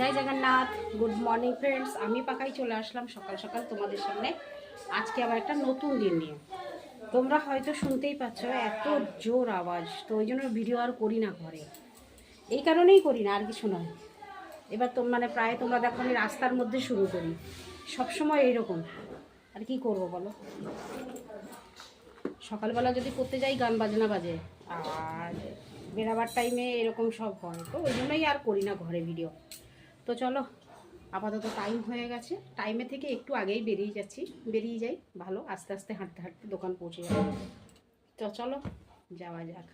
জয় Jagannath. Good morning friends আমি পাকাই চলে আসলাম সকাল সকাল তোমাদের সামনে। আজকে আবার একটা নতুন দিন নিয়ে। তোমরা হয়তো শুনতেই পাচ্ছ, এত জোর আওয়াজ। তো ওই জন্য ভিডিও আর করি না ঘরে। এই কারণেই করি না, আর কিছু নয়। এবার তো মানে প্রায় তোমরা দেখো, আমি রাস্তার মধ্যে শুরু করি। সবসময় এইরকম। আর কি করব বলো? সকালবেলা যদি করতে যাই, গান বাজনা বাজে। আর বেরাবার টাইমে এরকম সব হয়। তো ওই জন্যই আর করি না ঘরে ভিডিও। তো চলো, আপাতত টাইম হয়ে গেছে। টাইমে থেকে একটু আগেই বেরিয়ে যাচ্ছি। বেরিয়ে যাই, ভালো, আস্তে আস্তে হাঁটতে হাঁটতে দোকান পৌঁছে যাবে। তো চলো, যাওয়া যাক।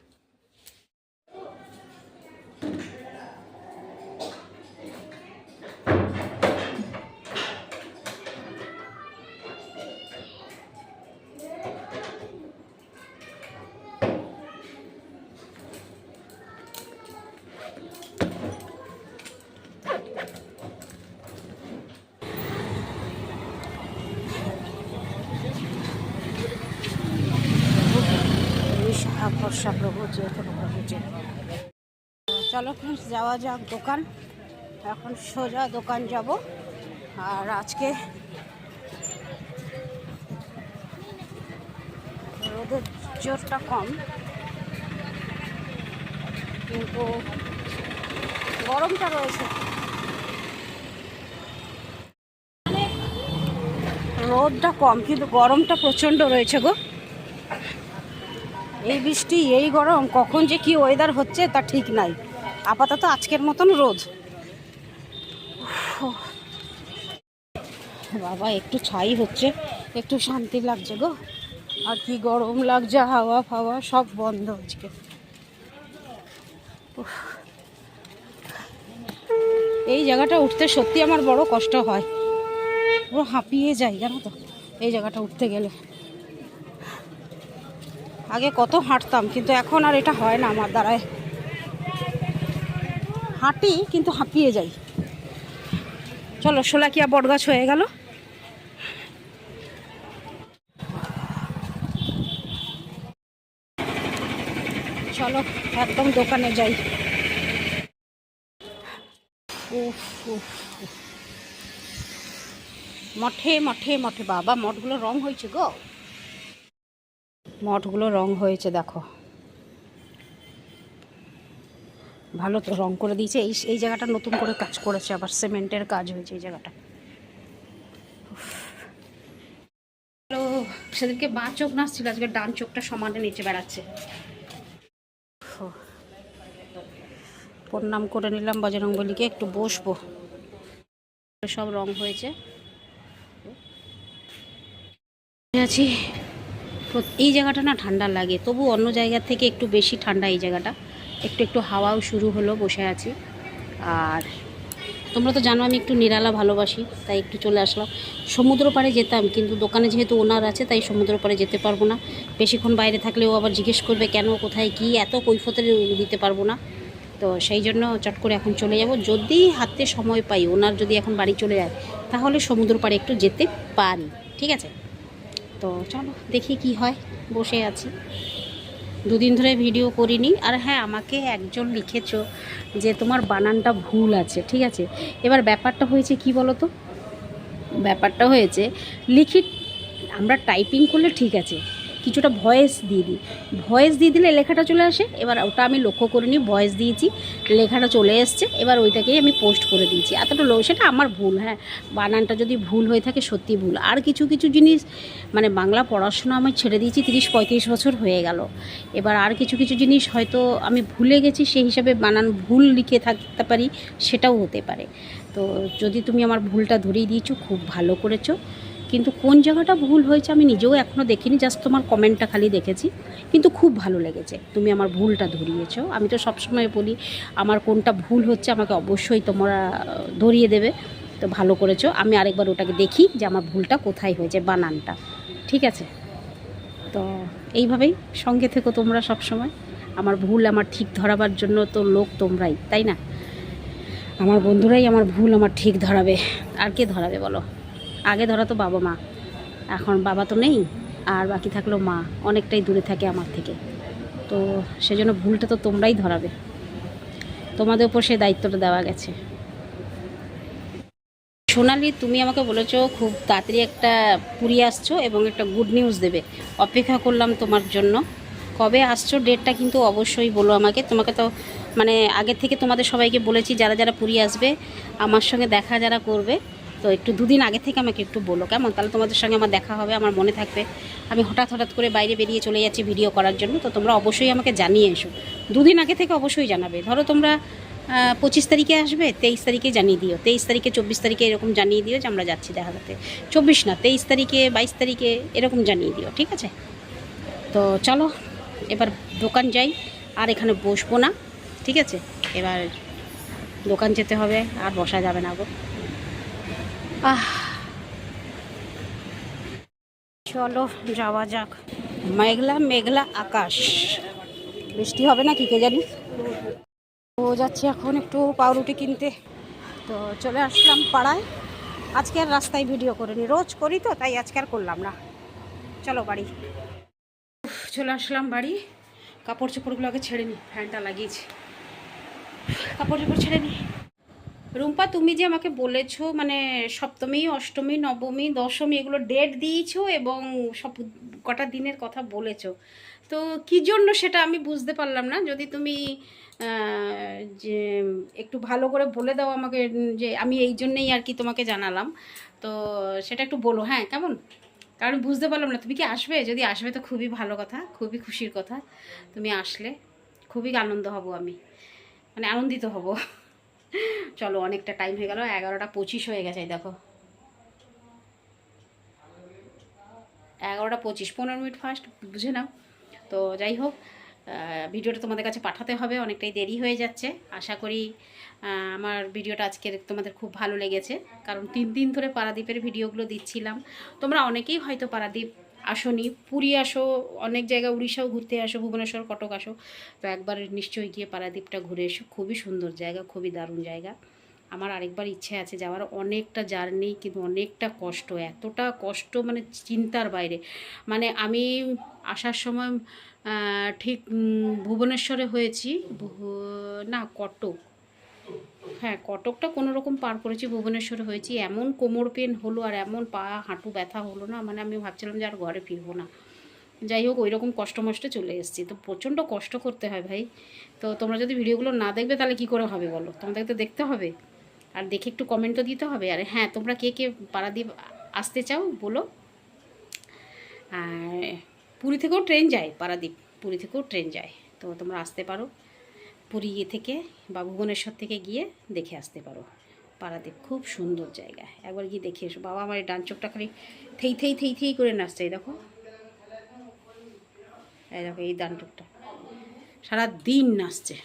ভরসা যে চলো ফ্রেন্ডস যাওয়া যাক দোকান। এখন সোজা দোকান যাব। আর আজকে রোদের জোরটা কম। কিন্তু গরমটা রয়েছে। রোদটা কম, কিন্তু গরমটা প্রচণ্ড রয়েছে গো। এই বৃষ্টি, এই গরম, কখন যে কি ওয়েদার হচ্ছে তা ঠিক নাই। আপাতত আজকের মতন রোদ। বাবা, একটু ছাই হচ্ছে, একটু শান্তি লাগছে গো। আর কি গরম লাগছে, হাওয়া ফাওয়া সব বন্ধ আজকে। এই জায়গাটা উঠতে সত্যি আমার বড় কষ্ট হয়। পুরো হাঁপিয়ে যাই, জানো তো? এই জায়গাটা উঠতে গেলে। আগে কত হাঁটতাম, কিন্তু এখন আর এটা হয় না আমার দ্বারায়। হাঁটি, কিন্তু হাঁপিয়ে যাই। চলো, শোলাকিয়া বটগাছ হয়ে গেল। চলো, একদম দোকানে যাই। মঠে মঠে মঠে। বাবা মঠগুলো রং হয়েছে গো। মঠগুলো রং হয়েছে দেখো। ভালো তো রং করে দিয়েছে। এই এই জায়গাটা নতুন করে কাজ করেছে আবার সিমেন্টের কাজ হয়েছে এই জায়গাটা। সেদিনকে বাঁ চোখ নাচছিল আজকে ডান চোখটা সমানে নিচে বেড়াচ্ছে। প্রণাম করে নিলাম বজরংবলীকে একটু বসবো। সব রং হয়েছে। আছি। এই জায়গাটা না ঠান্ডা লাগে। তবু অন্য জায়গা থেকে একটু বেশি ঠান্ডা এই জায়গাটা। একটু একটু হাওয়াও শুরু হলো বসে আছি। আর তোমরা তো জানো আমি একটু নিরালা ভালোবাসি, তাই একটু চলে আসলাম। সমুদ্র পাড়ে যেতাম, কিন্তু দোকানে যেহেতু ওনার আছে, তাই সমুদ্র পাড়ে যেতে পারব না। বেশিক্ষণ বাইরে থাকলেও আবার জিজ্ঞেস করবে, কেন, কোথায়, কি? এত কৈফতের দিতে পারব না? তো সেই জন্য চট করে এখন চলে যাব। যদি হাতে সময় পাই, ওনার যদি এখন বাড়ি চলে যায়, তাহলে সমুদ্র পাড়ে একটু যেতে পারি। ঠিক আছে? তো চলো, দেখি কি হয়, বসে আছি। দুদিন ধরে ভিডিও করিনি, আর হ্যাঁ আমাকে একজন লিখেছো যে তোমার বানানটা ভুল আছে, ঠিক আছে? এবার ব্যাপারটা হয়েছে কি বলো তো ব্যাপারটা হয়েছে, লিখি, আমরা টাইপিং করলে ঠিক আছে কিছুটা ভয়েস দিয়ে দিই। ভয়েস দিয়ে দিলে লেখাটা চলে আসে। এবার ওটা আমি লক্ষ্য করে নিই ভয়েস দিয়েছি, লেখাটা চলে এসছে। এবার ওইটাকেই আমি পোস্ট করে দিয়েছি। এতটা লো সেটা আমার ভুল হ্যাঁ। বানানটা যদি ভুল হয়ে থাকে, সত্যি ভুল। আর কিছু কিছু জিনিস মানে বাংলা পড়াশোনা আমি ছেড়ে দিয়েছি, তিরিশ, পঁয়ত্রিশ বছর হয়ে গেল। এবার আর কিছু কিছু জিনিস হয়তো আমি ভুলে গেছি, সেই হিসাবে বানান ভুল লিখে থাকতে পারি, সেটাও হতে পারে। তো যদি তুমি আমার ভুলটা ধরিয়ে দিয়েছ, খুব ভালো করেছ। কিন্তু কোন জায়গাটা ভুল হয়েছে আমি নিজেও এখনও দেখিনি জাস্ট তোমার কমেন্টটা খালি দেখেছি। কিন্তু খুব ভালো লেগেছে, তুমি আমার ভুলটা ধরিয়েছ। আমি তো সবসময় বলি, আমার কোনটা ভুল হচ্ছে আমাকে অবশ্যই তোমরা ধরিয়ে দেবে। তো ভালো করেছ, আমি আরেকবার ওটাকে দেখি যে আমার ভুলটা কোথায় হয়েছে বানানটা ঠিক আছে? তো এইভাবেই সঙ্গে থেকো তোমরা সব সময় আমার ভুল আমার ঠিক ধরাবার জন্য তো লোক তোমরাই, তাই না? আমার বন্ধুরাই আমার ভুল আমার ঠিক ধরাবে। আর কে ধরাবে বলো? আগে ধরা তো বাবা মা। এখন বাবা তো নেই, আর বাকি থাকল মা। অনেকটাই দূরে থাকে আমার থেকে। তো সেজন্য ভুলটা তো তোমরাই ধরাবে। তোমাদের উপর সে দায়িত্বটা দেওয়া গেছে। সোনালি, তুমি আমাকে বলেছ খুব তাড়াতাড়ি একটা পুরী আসছো এবং একটা গুড নিউজ দেবে। অপেক্ষা করলাম তোমার জন্য। কবে আসছো? ডেটটা কিন্তু অবশ্যই বলো আমাকে। তোমাকে তো মানে আগে থেকে তোমাদের সবাইকে বলেছি, যারা যারা পুরী আসবে, আমার সঙ্গে দেখা যারা করবে তো একটু দুদিন আগে থেকে আমাকে একটু বলো, কেমন? তাহলে তোমাদের সঙ্গে আমার দেখা হবে, আমার মনে থাকবে। আমি হঠাৎ হঠাৎ করে বাইরে বেরিয়ে চলে যাচ্ছি ভিডিও করার জন্য, তো তোমরা অবশ্যই আমাকে জানিয়ে এসো। দুদিন আগে থেকে অবশ্যই জানাবে। ধরো তোমরা পঁচিশ তারিখে আসবে, তেইশ তারিখে জানিয়ে দিও। তেইশ তারিখে, চব্বিশ তারিখে এরকম জানিয়ে দিও যে আমরা যাচ্ছি দেখা করতে চব্বিশ না, তেইশ তারিখে, বাইশ তারিখে এরকম জানিয়ে দিও, ঠিক আছে? তো চলো, এবার দোকান যাই, আর এখানে বসবো না, ঠিক আছে? এবার দোকান যেতে হবে, আর বসা যাবে না গো। চলো যাওয়া যাক। মেঘলা মেঘলা আকাশ। বৃষ্টি হবে না কি কে জানি? ও যাচ্ছে এখন একটু পাউরুটি কিনতে। তো চলে আসলাম পাড়ায়। আজকে আর রাস্তায় ভিডিও করিনি। রোজ করি তো তাই আজকে আর করলাম না। চলো বাড়ি। চলে আসলাম বাড়ি। কাপড় চোপড়গুলো আগে ছেড়ে নি ফ্যানটা লাগিয়েছি। কাপড় চোপড় ছেড়ে নি। রুম্পা, তুমি যে আমাকে বলেছ মানে সপ্তমী, অষ্টমী, নবমী, দশমী, এগুলো ডেট দিয়েছ এবং সব কটা দিনের কথা বলেছ, তো কী জন্য সেটা আমি বুঝতে পারলাম না। যদি তুমি যে একটু ভালো করে বলে দাও আমাকে, যে আমি এই জন্যেই আর কি তোমাকে জানালাম, তো সেটা একটু বলো হ্যাঁ কেমন? কারণ বুঝতে পারলাম না, তুমি কি আসবে? যদি আসবে তো খুবই ভালো কথা, খুবই খুশির কথা, তুমি আসলে খুবই আনন্দ হব আমি মানে আনন্দিত হব। চলো, অনেকটা টাইম হয়ে গেল, এগারোটা পঁচিশ হয়ে গেছে দেখো। এগারোটা পঁচিশ, পনেরো মিনিট ফার্স্ট বুঝে নাও। তো যাই হোক ভিডিওটা তোমাদের কাছে পাঠাতে হবে, অনেকটাই দেরি হয়ে যাচ্ছে। আশা করি আমার ভিডিওটা আজকের তোমাদের খুব ভালো লেগেছে। কারণ তিন দিন ধরে পারাদ্বীপের ভিডিওগুলো দিচ্ছিলাম। তোমরা অনেকেই হয়তো পারাদ্বীপ আসনি। পুরী আসো, অনেক জায়গায় উড়িষ্যাও ঘুরতে আসো, ভুবনেশ্বর, কটক আসো। তো একবার নিশ্চয়ই গিয়ে পারাদ্বীপটা ঘুরে এসো। খুবই সুন্দর জায়গা, খুবই দারুণ জায়গা। আমার আরেকবার ইচ্ছে আছে যাওয়ার। অনেকটা জার্নি, কিন্তু অনেকটা কষ্ট, এতটা কষ্ট মানে চিন্তার বাইরে। মানে আমি আসার সময় ঠিক ভুবনেশ্বরে হয়েছি না, কটক। হ্যাঁ কটকটা কোনো রকম পার করেছি, ভুবনেশ্বরে হয়েছি। এমন কোমর পেন হলো আর এমন পা, হাঁটু ব্যথা হলো না মানে আমি ভাবছিলাম যে আর ঘরে ফিরবো না। যাই হোক ওই রকম কষ্ট মষ্টে চলে এসেছি। তো প্রচণ্ড কষ্ট করতে হয় ভাই। তো তোমরা যদি ভিডিওগুলো না দেখবে, তাহলে কি করে হবে বলো? তোমাদেরকে তো দেখতে হবে। আর দেখে একটু কমেন্ট তো দিতে হবে। আর হ্যাঁ তোমরা কে কে পারাদ্বীপ আসতে চাও বলো? আর পুরী থেকেও ট্রেন যায়, পারাদ্বীপ। পুরী থেকেও ট্রেন যায়। তো তোমরা আসতে পারো। পুরী থেকে বা ভুবনেশ্বর থেকে গিয়ে দেখে আসতে পারো। পারাদ্বীপ খুব সুন্দর জায়গা। একবার গিয়ে দেখে এসো। বাবা আমার এই ডান চোখটা খালি থেই থেই থেই থেই করে নাচছে, এই দেখো। এই দেখো, এই ডান চোখটা। সারা দিন নাচছে।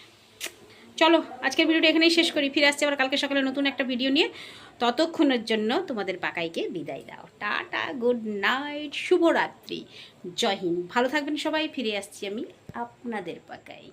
চলো, আজকের ভিডিওটা এখানেই শেষ করি। ফিরে আসছি আবার কালকে সকালে নতুন একটা ভিডিও নিয়ে। ততক্ষণের জন্য তোমাদের পাকাইকে বিদায় দাও। টাটা, গুড নাইট, শুভরাত্রি। জয় হিন্দ। ভালো থাকবেন সবাই। ফিরে আসছি আমি আপনাদের পাকাই